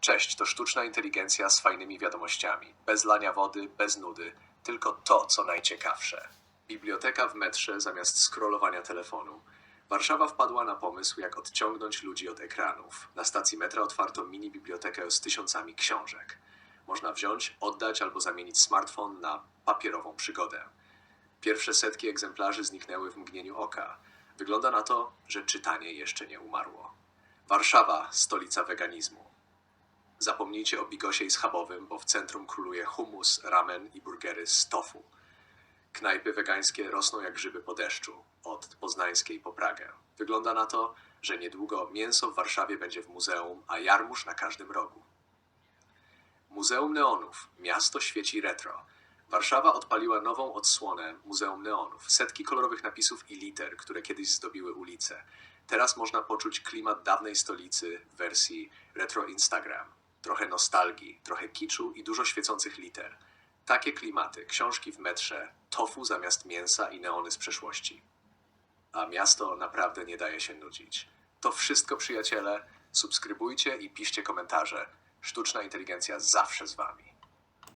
Cześć, to sztuczna inteligencja z fajnymi wiadomościami. Bez lania wody, bez nudy, tylko to, co najciekawsze. Biblioteka w metrze zamiast scrollowania telefonu. Warszawa wpadła na pomysł, jak odciągnąć ludzi od ekranów. Na stacji metra otwarto mini bibliotekę z tysiącami książek. Można wziąć, oddać albo zamienić smartfon na papierową przygodę. Pierwsze setki egzemplarzy zniknęły w mgnieniu oka. Wygląda na to, że czytanie jeszcze nie umarło. Warszawa, stolica weganizmu. Zapomnijcie o bigosie schabowym, bo w centrum króluje hummus, ramen i burgery z tofu. Knajpy wegańskie rosną jak grzyby po deszczu, od poznańskiej po Pragę. Wygląda na to, że niedługo mięso w Warszawie będzie w muzeum, a jarmuż na każdym rogu. Muzeum Neonów. Miasto świeci retro. Warszawa odpaliła nową odsłonę Muzeum Neonów. Setki kolorowych napisów i liter, które kiedyś zdobiły ulice. Teraz można poczuć klimat dawnej stolicy w wersji retro Instagram. Trochę nostalgii, trochę kiczu i dużo świecących liter. Takie klimaty, książki w metrze, tofu zamiast mięsa i neony z przeszłości. A miasto naprawdę nie daje się nudzić. To wszystko, przyjaciele. Subskrybujcie i piszcie komentarze. Sztuczna inteligencja zawsze z wami.